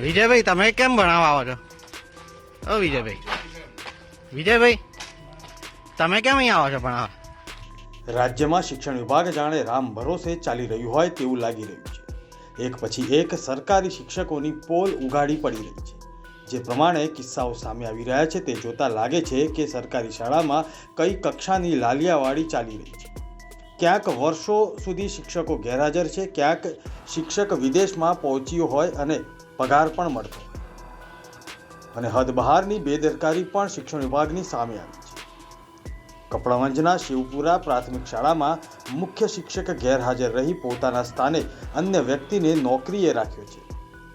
વિજયભાઈ, તમે કેમ ભણાવવા આવો છો? ઓ વિજયભાઈ. વિજયભાઈ, તમે કેમ અહીં આવો છો ભણાવવા? રાજ્યમાં શિક્ષણ વિભાગ જાણે રામ ભરોસે ચાલી રહ્યું હોય તેવું લાગી રહ્યું છે. એક પછી એક સરકારી શિક્ષકોની પોલ ઉગાડી પડી રહી છે. જે પ્રમાણે કિસ્સાઓ સામે આવી રહ્યા છે તે જોતા લાગે છે કે સરકારી શાળામાં કઈ કક્ષાની લાલિયાવાડી ચાલી રહી છે. ક્યાંક વર્ષો સુધી શિક્ષકો ગેરહાજર છે, ક્યાંક શિક્ષક વિદેશમાં પહોંચ્યો હોય અને પગાર પણ મળતો અને હદ બહારની બેદરકારી પણ શિક્ષણ વિભાગની સામે આવી છે. કપડાવંજના શિવપુરા પ્રાથમિક શાળામાં મુખ્ય શિક્ષક ગેરહાજર રહી પોતાના સ્થાને અન્ય વ્યક્તિને નોકરીએ રાખ્યો છે.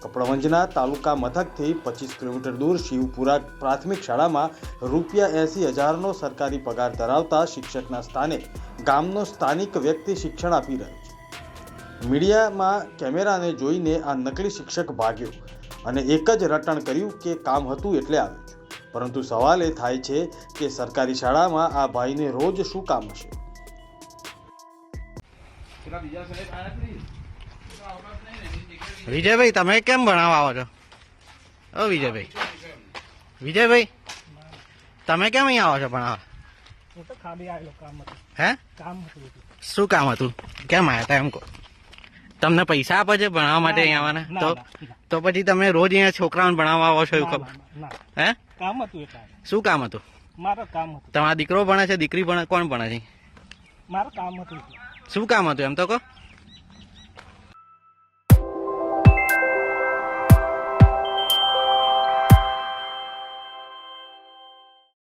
કપડાવંજના તાલુકા મથકથી પચીસ કિલોમીટર દૂર શિવપુરા પ્રાથમિક શાળામાં રૂપિયા એંસી હજારનો સરકારી પગાર ધરાવતા શિક્ષકના સ્થાને ગામનો સ્થાનિક વ્યક્તિ શિક્ષણ આપી રહ્યો મીડિયામાં કેમેરાને જોઈને આ નકલી શિક્ષક ભાગ્યો અને એક જ રટણ કર્યું કે કામ હતું એટલે આવ્યું છું. પરંતુ સવાલ એ થાય છે કે સરકારી શાળામાં આ ભાઈને રોજ શું કામ હશે? વિજયભાઈ તમે કેમ ભણાવવા આવો છો? ઓ વિજયભાઈ. વિજયભાઈ તમે કેમ અહીંયા આવો છો ભણાવવા? હું તો ખાલી આવેલો કામ હતું. હે? કામ શું કામ હતું? કેમ આવ્યા હતા એમ કહો. તમને પૈસા આપે છે ભણાવવા માટે અહીંયા આવવાના? તો. તો પછી તમે રોજ અહીંયા છોકરાઓને ભણાવવા આવો છો એવું. હે? કામ હતું શું કામ હતું? મારો કામ હતું. તમારા દીકરો ભણે છે? દીકરી ભણે? કોણ ભણે છે? મારું કામ હતું શું કામ હતું એમ તો કહો.